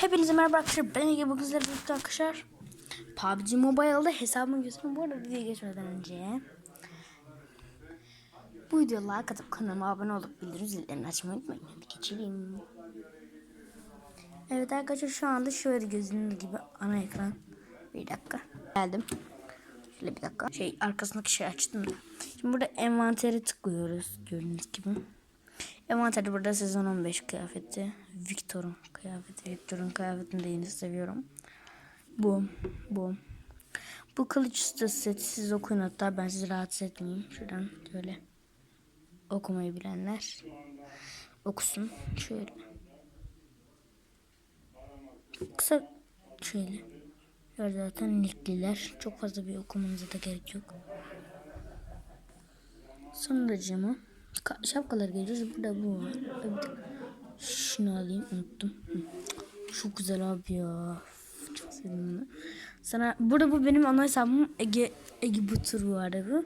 Hepinize merhaba arkadaşlar. Ben Ege bugün sizlerle birlikte arkadaşlar. PUBG Mobile'da hesabımı göstereyim. Bu arada videoya geçmeden önce bu videoya like atıp kanalıma abone olup bildirim zillerini açmayı unutmayın. Hadi geçelim. Evet arkadaşlar şu anda şöyle gözünüz gibi ana ekran. Bir dakika. Geldim. Şöyle bir dakika. Şey arkasındaki şey açtım da. Şimdi burada envantere tıklıyoruz gördüğünüz gibi. Envanterde burada sezon 15 kıyafeti. Victor'un kıyafeti. Victor'un kıyafetini de yine seviyorum. Bu. Bu. Bu kılıç ustası seti siz okuyun hatta ben sizi rahatsız etmeyeyim. Şuradan şöyle okumayı bilenler okusun. Şöyle. Kısa şöyle. Ya zaten nickliler. Çok fazla bir okumanıza da gerek yok. Sonracığıma ka- şapkalar geliyoruz. Burada bu var. Şunu alayım unuttum. Çok güzel abi ya. Çok sevdim. Sana burada bu benim ana hesabım Ege Ege Batur bu arada.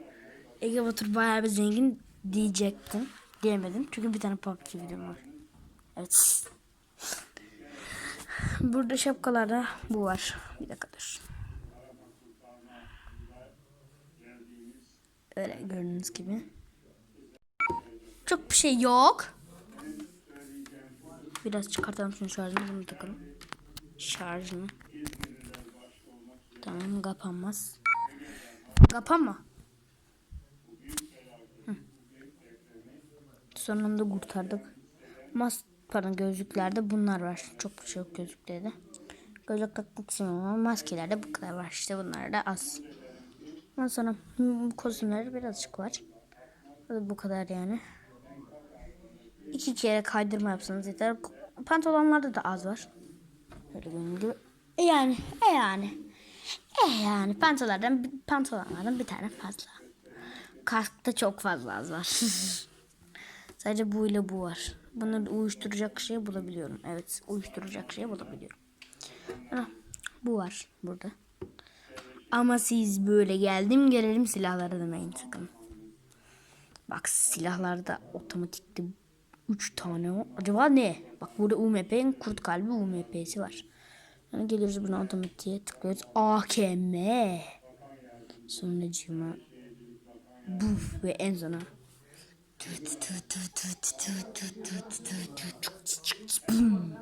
Ege Batur bayağı bir zengin diyecektim. Diyemedim. Çünkü bir tane PUBG videom var. Evet. Burada şapkalarda bu var. Bir dakika dur. Öyle gördüğünüz gibi. Çok bir şey yok. Biraz çıkartalım şunu şarjını bunu takalım. Şarjını. Tamam kapanmaz. Kapanma. Hı. Sonunda kurtardık. Mas pardon gözlüklerde bunlar var. Çok bir şey yok gözlüklerde. Gözlük takmak ama maskelerde bu kadar var. İşte bunlar da az. Ondan sonra hmm, kostümleri birazcık var. Bu kadar yani. İki kere kaydırma yapsanız yeter. Pantolonlarda da az var. Böyle benim gibi. E yani, e yani. E yani pantolonlardan, pantolonlardan bir tane fazla. Kaskta çok fazla az var. Sadece bu ile bu var. Bunu uyuşturacak şey bulabiliyorum. Evet, uyuşturacak şey bulabiliyorum. Ha, bu var burada. Ama siz böyle geldim gelelim silahlara demeyin sakın. Bak silahlarda otomatikte 3 tane o. Acaba ne? Bak burada UMP'nin kurt kalbi UMP'si var. Yani geliyoruz buna otomatiğe tıklıyoruz. AKM. Sonracığıma buf ve en sona Bum.